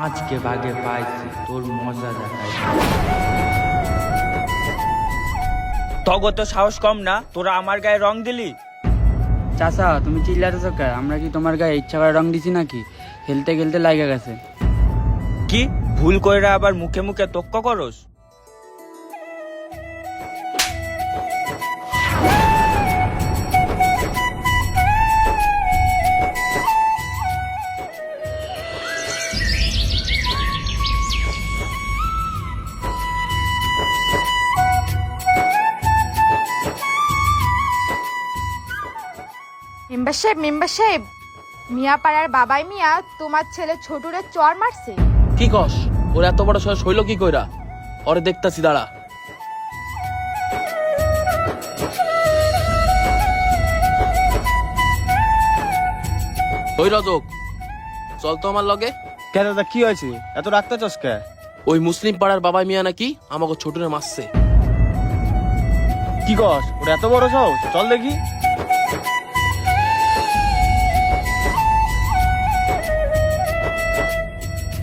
আজকে বাগে পাইছি তোর মজা দেখাই। তগো তো সাহস কম না? তোরা আমার গায়ে রং দিলি? চাচা তুমি চিল্লাতেছ কে? আমরা কি তোমার গায়ে ইচ্ছা করে রং দিছি নাকি? খেলতে খেলতে লাগে গেছে। কি? ভুল কইরা আবার মুখে মুখে তক্ক করস? মেম্বার সাহেব মেম্বার সাহেব মিয়া পাড়ার বাবাই মিয়া তোমার ছেলে ছোটুরে চর মারছে। কি কস? ওর এত বড় সাহস হইল কি কইরা? ওরে দেখতাছি দাঁড়া। ওই রজক? চল তো আমার লগে। কে দাদা কি হয়েছে? এত রাখতে চাস কে? ওই মুসলিম পাড়ার বাবা মিয়া নাকি আমাকে ছোটরে মারছে। কি কস? ওটা এত বড় সাহস? চল দেখি।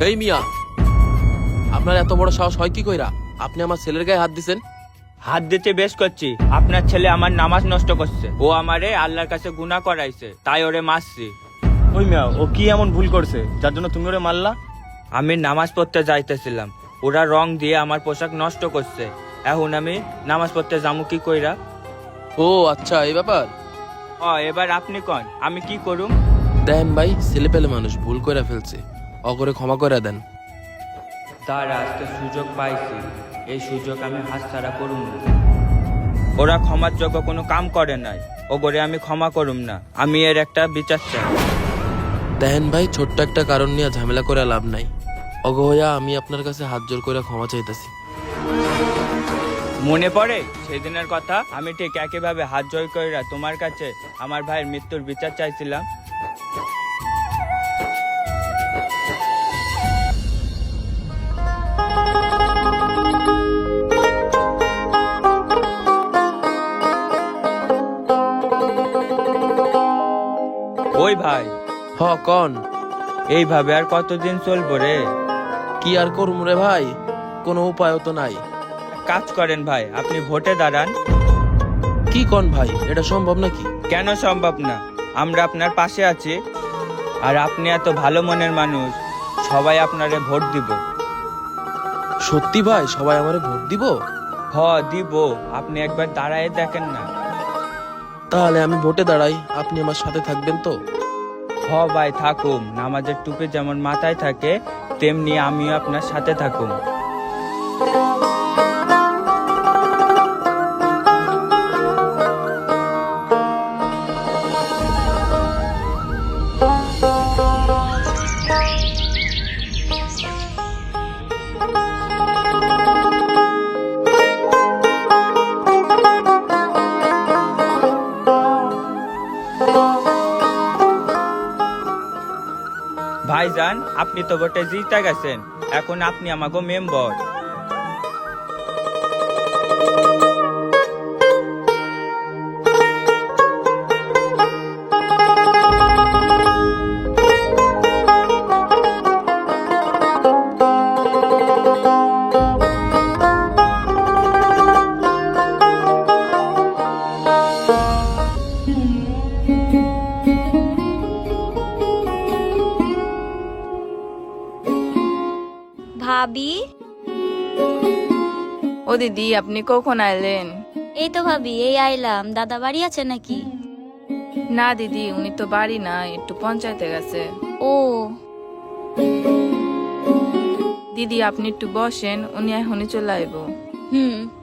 এই মিয়া আপনার এত বড় সাহস হয় কি কইরা? আপনি আমার ছেলের গায়ে হাত দিছেন? হাত দিতে বেশ করছি। আপনার ছেলে আমার নামাজ নষ্ট করছে। ও আমারে আল্লাহর কাছে গুনাহ করাইছে। তাই ওরে মারছি। ওই মিয়া ও কি এমন ভুল করছে? যার জন্য তুমি ওরে মারলা? আমি নামাজ পড়তে যাইতেছিলাম। ওরা রং দিয়ে আমার পোশাক নষ্ট করছে। এখন আমি নামাজ পড়তে যাব কি কইরা? ও আচ্ছা এই ব্যাপার? ও এবার আপনি কন? আমি কি করুম? দেন ভাই ছেলে পেলে মানুষ ভুল করে ফেলছে। অগরে ক্ষমা করে দেন। তার আজকে সুযোগ পাইছি। এই সুযোগ আমি হাতছাড়া করুম না। ওরা ক্ষমার যোগ্য কোনো কাম করে নাই। ও করে আমি ক্ষমা করুম না। আমি এর একটা বিচার চাই। দেখেন ভাই ছোট্ট একটা কারণ নিয়ে ঝামেলা করে লাভ নাই। অগহয়া আমি আপনার কাছে হাত জোর করে ক্ষমা চাইতেছি। মনে পড়ে? সেদিনের কথা আমি ঠিক একইভাবে হাত জয় কইরা তোমার কাছে আমার ভাইয়ের মৃত্যুর বিচার চাইছিলাম। ওই ভাই। হ কন। এইভাবে আর কতদিন চলবো রে? কি আর করুম রে ভাই? কোনো উপায়ও তো নাই। কাজ করেন ভাই আপনি ভোটে দাঁড়ান। কি কন ভাই এটা সম্ভব নাকি? কেন সম্ভব না? আমরা আপনার পাশে আছি। আর আপনি এত ভালো মনের মানুষ সবাই আপনারে ভোট দিব। সত্যি ভাই সবাই আমারে ভোট দিব? হ দিব। আপনি একবার দাঁড়ায় দেখেন না। তাহলে আমি ভোটে দাঁড়াই আপনি আমার সাথে থাকবেন তো? হ ভাই থাকুম নামাজের টুপি যেমন মাথায় থাকে তেমনি আমিও আপনার সাথে থাকুম। ভাইজান আপনি তো বটে জিতে গেছেন। এখন আপনি আমাকে মেম্বার। দিদি আপনি কখন আইলেন? এই তো ভাবি এই আইলাম। দাদা বাড়ি আছে নাকি? না দিদি উনি তো বাড়ি না একটু পঞ্চায়েতে গেছে। ও। দিদি আপনি একটু বসেন উনি এখনই চলে আইব। হুম।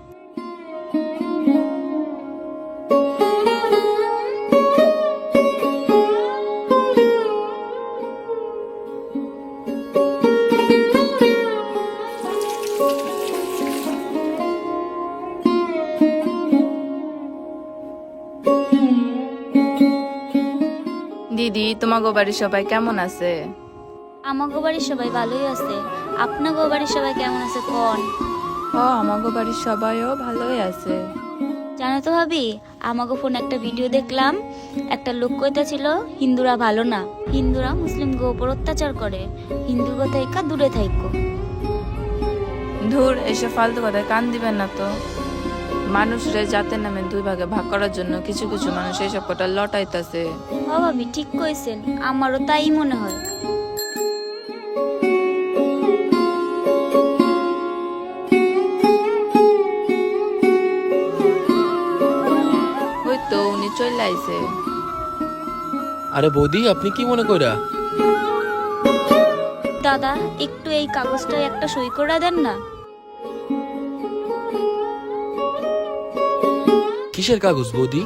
তোমাগো বাড়ির সবাই কেমন আছে? আমাগো বাড়ির সবাই ভালোই আছে। আপনাগো বাড়ির সবাই কেমন আছে কোন? হ আমাগো বাড়ির সবাইও ভালোই আছে। জানো তো ভাবি আমাগো ফোন একটা ভিডিও দেখলাম। একটা লোক কইতাছিল হিন্দুরা ভালো না। হিন্দুরা মুসলিমকে উপর অত্যাচার করে। হিন্দু থাইকা দূরে থাইকো। ধুর এসে ফালতু কথায় কান দিবেন না তো। মানুষরে জাতের নামে দুই ভাগে ভাগ করার জন্য কিছু কিছু মানুষ এইসব কটা লটাইতাছে। ও ভাবি ঠিক কইছেন আমারও তাই মনে হয়। ওই তো উনি চলে আইছে। আরে বৌদি আপনি কি মনে কইরা? দাদা একটু এই কাগজটা একটা সই করে দেন না? কিসের কাগজ বৌদি?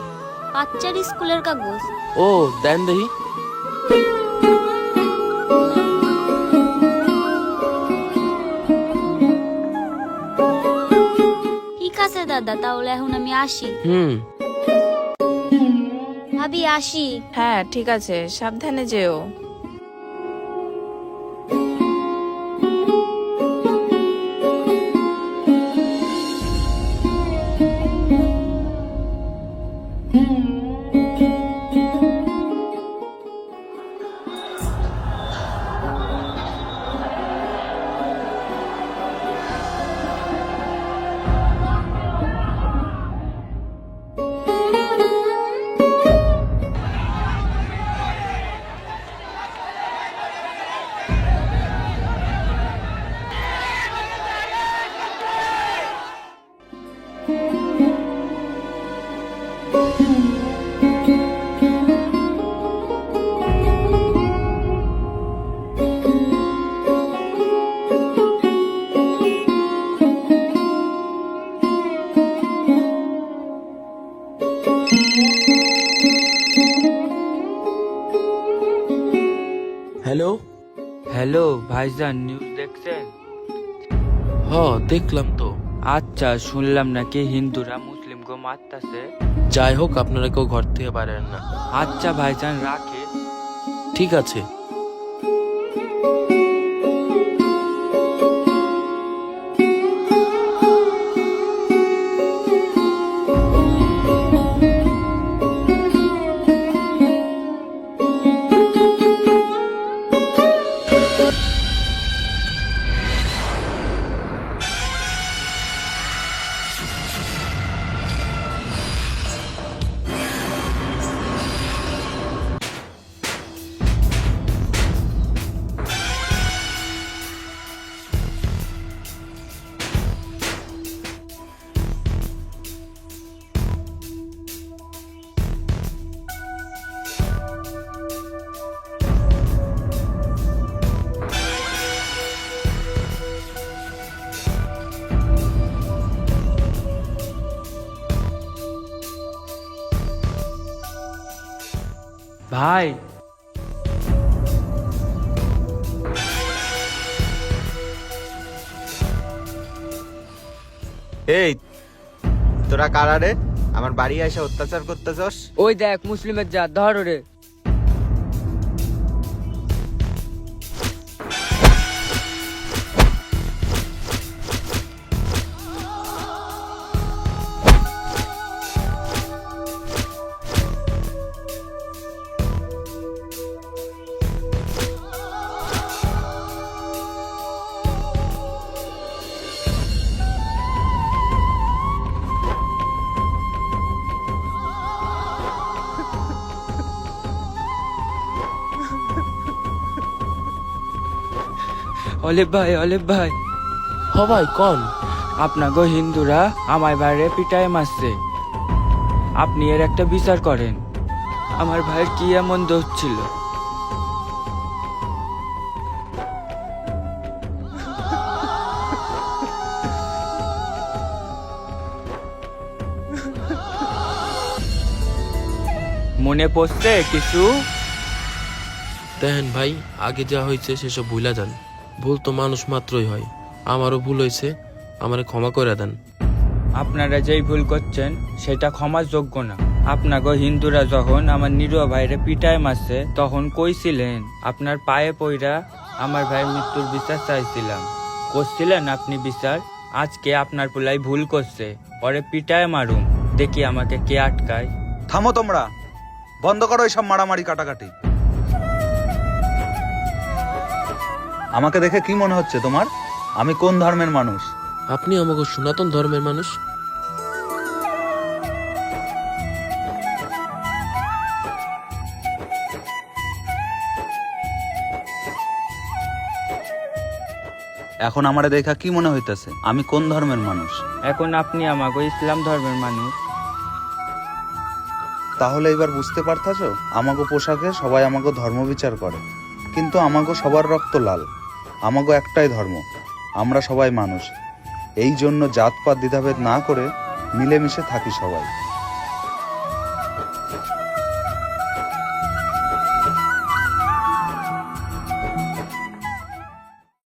বাচ্চার স্কুলের কাগজ। ও দেন দেখি। ঠিক আছে দাদা তাহলে এখন আমি আসি। হুম। ভাবি আসি। হ্যাঁ ঠিক আছে সাবধানে যেও। হ্যালো ভাইজান নিউজ দেখছেন? হ দেখলাম তো। আচ্ছা শুনলাম নাকি হিন্দুরা মুসলিম গো মারতাছে। যাই হোক আপনারা কেউ ঘর থেকে পারেন না। আচ্ছা ভাইজান রাখে। ঠিক আছে। ভাই। এই তোরা কারারে আমার বাড়ি এসে অত্যাচার করতেছস? ওই দেখ মুসলিমের যা ধর রে। অলিভ ভাই অলিভ ভাই। হ ভাই কন? আপনাকে হিন্দুরা আমার বাইরে পিটায় মারছে। আপনি এর একটা বিচার করেন। আমার ভাইয়ের কি এমন দোষ ছিল? মনে পড়ছে কিছু? দেখেন ভাই আগে যা হয়েছে সেসব ভুলা যান। ভুল তো মানুষ মাত্রই হয়। আমারও ভুল হয়েছে আমারে ক্ষমা করে দেন। আপনারা যেই ভুল করছেন সেটা ক্ষমার যোগ্য না। আপনাকে হিন্দুরা যখন আমার নিরীহ ভাইরে পিটায় মারছে তখন কইছিলেন আপনার পায়ে পইরা আমার ভাইয়ের মৃত্যুর বিচার চাইছিলাম। করছিলেন আপনি বিচার? আজকে আপনার পোলাই ভুল করছে পরে পিটায় মারুম। দেখি আমাকে কে আটকায়। থামো তোমরা বন্ধ করো এইসব মারামারি কাটাকাটি। আমাকে দেখে কি মনে হচ্ছে তোমার? আমি কোন ধর্মের মানুষ? আপনি আমাকে সনাতন ধর্মের মানুষ? এখন আমারে দেখা কি মনে হইতেছে? আমি কোন ধর্মের মানুষ? এখন আপনি আমাকে ইসলাম ধর্মের মানুষ। তাহলে এবার বুঝতে পারতাছ? আমাগো পোশাকে সবাই আমাকে ধর্ম বিচার করে। কিন্তু আমাগো সবার রক্ত লাল। আমাগো একটাই ধর্ম, আমরা সবাই মানুষ। এই জন্য জাতপাত, দ্বিধাভেদ না করে মিলেমিশে থাকি সবাই।